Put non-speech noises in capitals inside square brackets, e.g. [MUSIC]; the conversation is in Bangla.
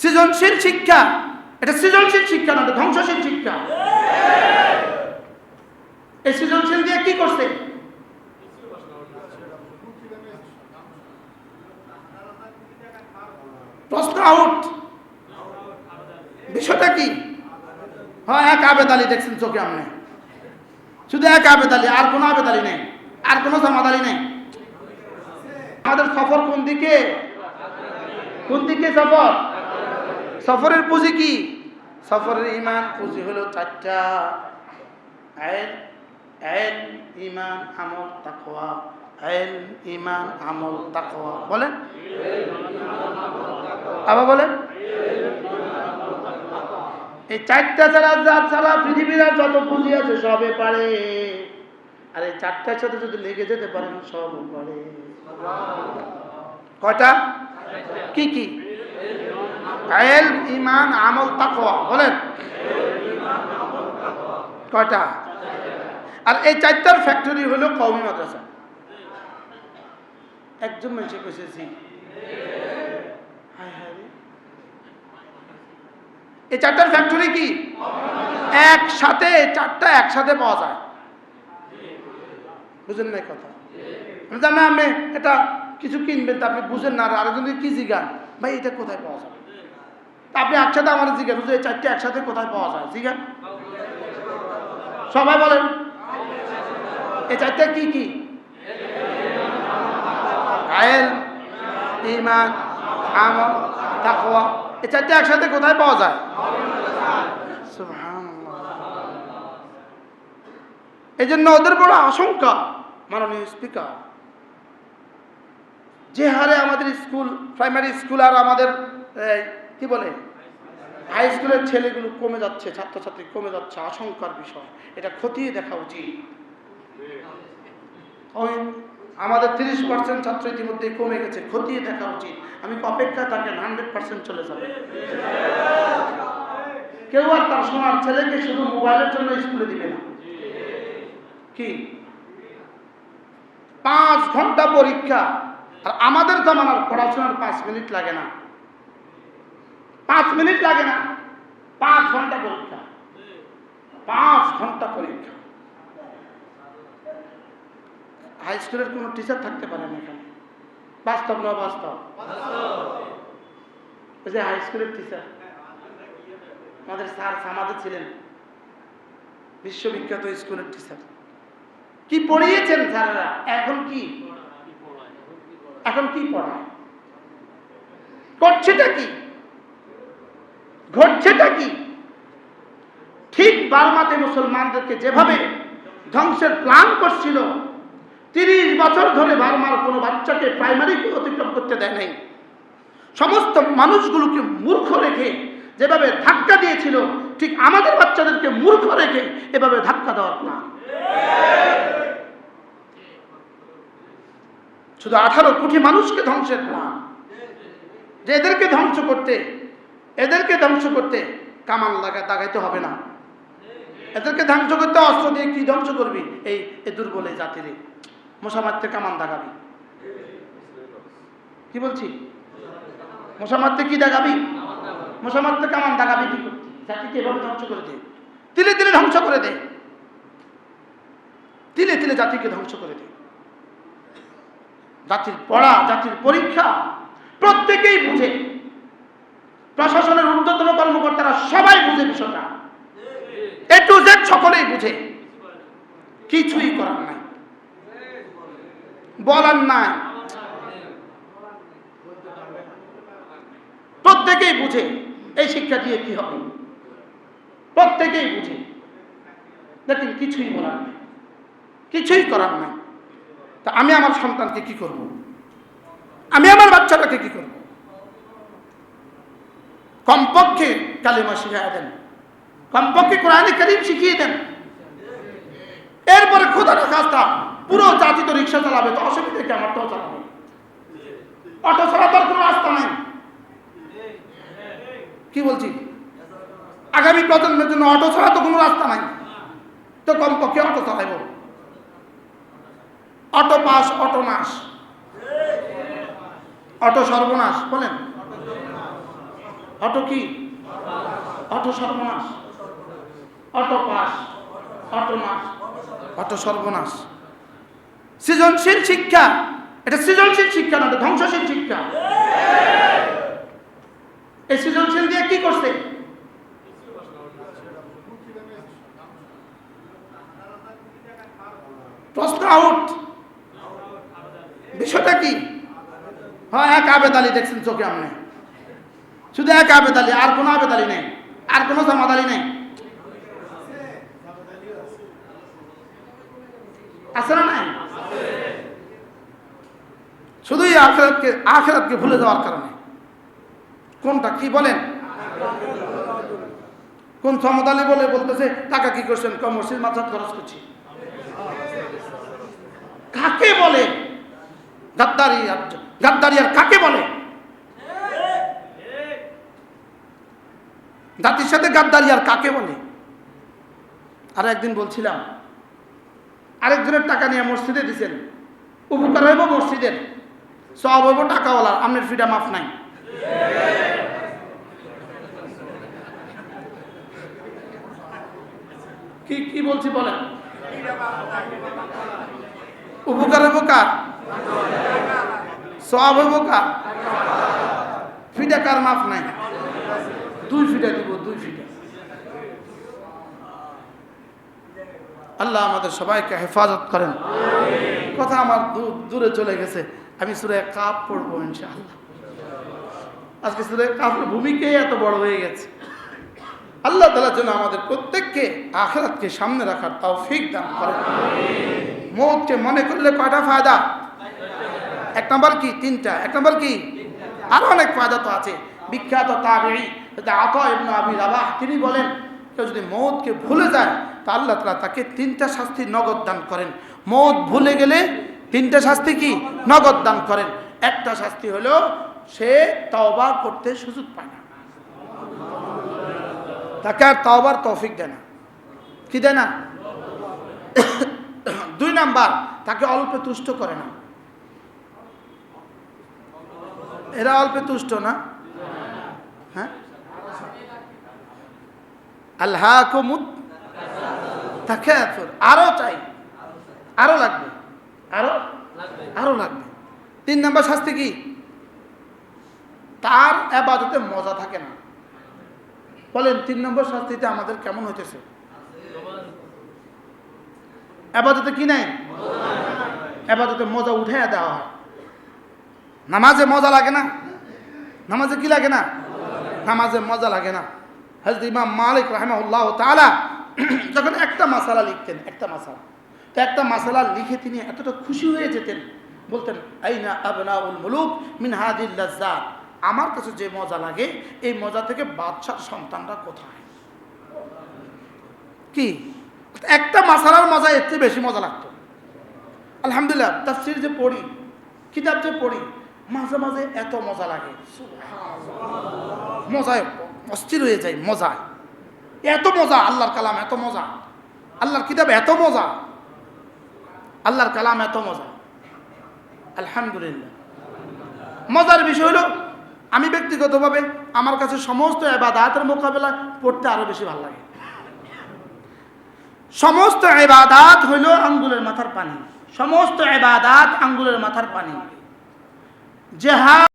সৃজনশীল শিক্ষা। এটা সৃজনশীল শিক্ষা না ধ্বংসশীল শিক্ষা। এই সৃজনশীল দিয়ে কি করছে? প্রশ্ন আউট। বিষয়টা কি? হ্যাঁ এক আবেদ আলী দেখছেন চোখে আপনি। শুধু এক আবেদ আলী, আর কোনো আবেদ আলী নেই, আর কোনো জামাত আলী নেই। আমাদের সফর কোন দিকে? কোন দিকে সফর? সফরের পুঁজি কি? সফরের ইমান পুঁজি হলো চারটা আইন আইন, ইমান, আমল, তাকওয়া। আইন, ইমান, আমল, তাকওয়া। বলেন? আবার বলেন? এই চারটা ছাড়া যা ছাড়া পৃথিবীর যত পুঁজি আছে সবে পারে। আর এই চারটার সাথে যদি লেগে যেতে পারেন সব পারে। কয়টা? কি কি? ইমান আমল, তাকওয়া, বলেন? কয়টা? আর এই চারটার ফ্যাক্টরি হলো কওমি মাদ্রাসা। একজন মানুষে। এই চারটার ফ্যাক্টরি কি? একসাথে চারটা একসাথে পাওয়া যায়। বুঝেন নাই কথা? আমি আপনি এটা কিছু কিনবেন, তা আপনি বুঝেন না, আর আরেকজন কি জিগান? ভাই, এটা কোথায় পাওয়া তা আপনি একসাথে আমার জিজ্ঞান বুঝে এই চারটে একসাথে কোথায় পাওয়া যায় জিগান সবাই বলেন। এই চারটে কি কি? আয়েল ইমান আমল, তাকওয়া। এই চারটে একসাথে কোথায় পাওয়া যায়। এই জন্য ওদের বড় আশঙ্কা, মাননীয় স্পিকার। যে হারে আমাদের স্কুল, প্রাইমারি স্কুল আর আমাদের কি বলে? হাই স্কুলের ছেলেগুলো কমে যাচ্ছে, ছাত্রছাত্রী কমে যাচ্ছে, আশঙ্কার বিষয়। এটা খতিয়ে দেখা উচিত। আমাদের তিরিশ পার্সেন্ট ছাত্র ইতিমধ্যে কমে গেছে, খতিয়ে দেখা উচিত। আমি অপেক্ষা থাকেন হান্ড্রেড পার্সেন্ট চলে যাবে। কেউ আর তার সোনার ছেলেকে শুধু মোবাইলের জন্য স্কুলে দিবে না। কি? পাঁচ ঘণ্টা পরীক্ষা। আর আমাদের জামানার পড়াশোনার পাঁচ মিনিট লাগে না। পাঁচ মিনিট লাগে না। পাঁচ ঘণ্টা পরীক্ষা। পাঁচ ঘণ্টা পরীক্ষা। হাই স্কুলের কোনো টিচার থাকতে পারে না এখানে। বাস্তব না বাস্তব যে হাই স্কুলের টিচার আমাদের স্যার সামাদে ছিলেন। বিশ্ববিখ্যাত স্কুলের টিচার কি পড়িয়েছেন স্যারেরা? এখন কি? এখন কি পড়ায়? করছেটা কি? ঘটছেটা কি? ঠিক বার্মাতে মুসলমানদেরকে যেভাবে ধ্বংসের প্ল্যান করছিল, তিরিশ বছর ধরে বার্মার কোনো বাচ্চাকে প্রাইমারি অতিক্রম করতে দেয় নাই। সমস্ত মানুষগুলোকে মূর্খ রেখে যেভাবে ধাক্কা দিয়েছিল, ঠিক আমাদের বাচ্চাদেরকে মূর্খ রেখে এভাবে ধাক্কা দেওয়ার প্ল্যান শুধু আঠারো কোটি মানুষকে ধ্বংসের প্ল্যান যে এদেরকে ধ্বংস করতে এদেরকে ধ্বংস করতে কামান লাগা দাগাইতে হবে না। এদেরকে ধ্বংস করতে অস্ত্র দিয়ে কি ধ্বংস করবি? এই দুর্বল এই জাতিরে। মশা মারতে কামান দাগাবি। কি বলছি? মশা মারতে কি দাগাবি? মশা মারতে কামান দাগাবি কি? জাতিকে এভাবে ধ্বংস করে দে। তিলে তিলে ধ্বংস করে দে। তিলে তিলে জাতিকে ধ্বংস করে দে। জাতির পড়া, জাতির পরীক্ষা প্রত্যেকেই বুঝে। প্রশাসনের ঊর্ধ্বতন কর্মকর্তারা সবাই বুঝে বিষয়টা। এ টু জেড সকলেই বুঝে। কিছুই করার নাই। বলার নাই। প্রত্যেকেই বুঝে এই শিক্ষা দিয়ে কি হবে। প্রত্যেকেই বুঝে। দেখেন কিছুই বলার নাই। কিছুই করার নাই। তা আমি আমার সন্তানকে কি করব? আমি আমার বাচ্চাটাকে কি করব? কমপক্ষে কালিমা শিখিয়ে দেন। কমপক্ষে কোরআনে করিম শিখিয়ে দেন। এরপরে খোদার কাজটা পুরো জাতি তো রিক্সা চালাবে, তো অসুবিধা কি, আমার তো চালাবে? অটো ছাড়া তো আর কোনো রাস্তা নাই। কি বলছি? আগামী প্রজন্মের জন্য অটো ছাড়া তো কোনো রাস্তা নাই। তো কমপক্ষে অটো চালাইব। অটো পাস, অটো নাশ অটো সর্বনাশ, বলেন। অটো কি? অটো সর্বনাশ। Auto pass. অটো নাশ। অটো সর্বনাশ। সৃজনশীল শিক্ষা। এটা সৃজনশীল শিক্ষা না ধ্বংসশীল শিক্ষা। এই সৃজনশীল দিয়ে কি করছে? প্রশ্ন আউট। বিষয়টা কি? হ্যাঁ এক আবেদ আলী দেখছেন চোখে আপনি শুধু এক আবেদ আলী আর কোনো আবেদ আলী নেই, আর কোনো জামাত আলী নেই। আছে না নাই? শুধুই আখেরাতকে আখেরাতকে ভুলে যাওয়ার কারণে। কোনটা, কি বলেন? কোন সমত আলী বলে বলতেছে, টাকা কি করছেন? কম, মসজিদ মাথার খরচ করছি। কাকে বলে? গাদ্দারি গাদ্দারি আর কাকে বলে? জাতির সাথে গাদ্দারি আর কাকে বলে? আর একদিন বলছিলাম, আরেকজনের টাকা নিয়ে মসজিদে দিছেন। উপকার হইব মসজিদের সব হইব টাকাওয়ালার, আমনের ফিটা মাফ নাই। কি কি বলছি বলেন? উপকার হইব কার? সব হইব কার? ফিটা কার মাফ নাই? দুই ফিটা দিব, দুই ফিটা। আল্লাহ আমাদের সবাইকে হেফাজত করেন। কথা আমার দূরে চলে গেছে। আমি সুরে কাপ পড়ব ইনশাআল্লাহ। আজকে সুরে কাপের ভূমিকাই এত বড় হয়ে গেছে। আল্লাহ তালা যেন আমাদের প্রত্যেককে আখরাতকে সামনে রাখার তাও ফিক দান করেন। মৌতকে মনে করলে কয়টা ফায়দা? এক নম্বর কি? তিনটা। এক নম্বর কি? আরও অনেক ফায়দা তো আছে। বিখ্যাত তাবেই আত আবি রাবাহ, তিনি বলেন, কেউ যদি মৌতকে ভুলে যায়, তা আল্লাহ তালা তাকে তিনটা শাস্তি নগদ দান করেন। মৌত ভুলে গেলে তিনটা শাস্তি কি? নগদ দান করেন। একটা শাস্তি হলো, সে তওবা করতে সুযোগ পায় না। তাকে আর তওবার তৌফিক দেয় না। কি দেয় না? [COUGHS] দুই নাম্বার, তাকে অল্পে তুষ্ট করে না। এরা অল্পে তুষ্ট না? হ্যাঁ? আল্লাহ কুমুদ তাকে আরও চাই। আরও লাগবে। আরও? আরও লাগবে। তিন নাম্বার শাস্তি কি? তার আবাদতে মজা থাকে না। বলেন, তিন নম্বর শাস্তিতে আমাদের কেমন হইতেছে? আবাদতে কি নাই? আবাদতে মজা উঠে দেওয়া হয়। নামাজে মজা লাগে না? নামাজে কি লাগে না? নামাজে মজা লাগে না। হজরত ইমাম মালিক রাহমাউল্লাহ তাআলা [CLEARS THROAT] যখন একটা মাসালা লিখতেন, একটা মাসালা। তো একটা মাসালা লিখে তিনি এতটা খুশি হয়ে যেতেন, বলতেন, আইনা আবনাউল মুলুক মিন হাদিল আমার কাছে যে মজা লাগে, এই মজা থেকে বাদশার সন্তানরা কোথায়? কি? একটা মাসালার মজা এর বেশি মজা লাগতো। আলহামদুলিল্লাহ, তাফসির যে পড়ি, কিতাব যে পড়ি, মাঝে মাঝে এত মজা লাগে। মজায় অস্থির হয়ে যায় মজায় এত মজা, আল্লাহর কালাম এত মজা। আল্লাহর কিতাব এত মজা। আল্লাহর কালাম এত মজা। আলহামদুলিল্লাহ। মজার বিষয় হলো, আমি ব্যক্তিগতভাবে আমার কাছে সমস্ত এবাদাতের মোকাবেলা পড়তে আরও বেশি ভালো লাগে। সমস্ত এবাদাত হইল আঙ্গুলের মাথার পানি। সমস্ত এবাদাত আঙ্গুলের মাথার পানি। জেহাদ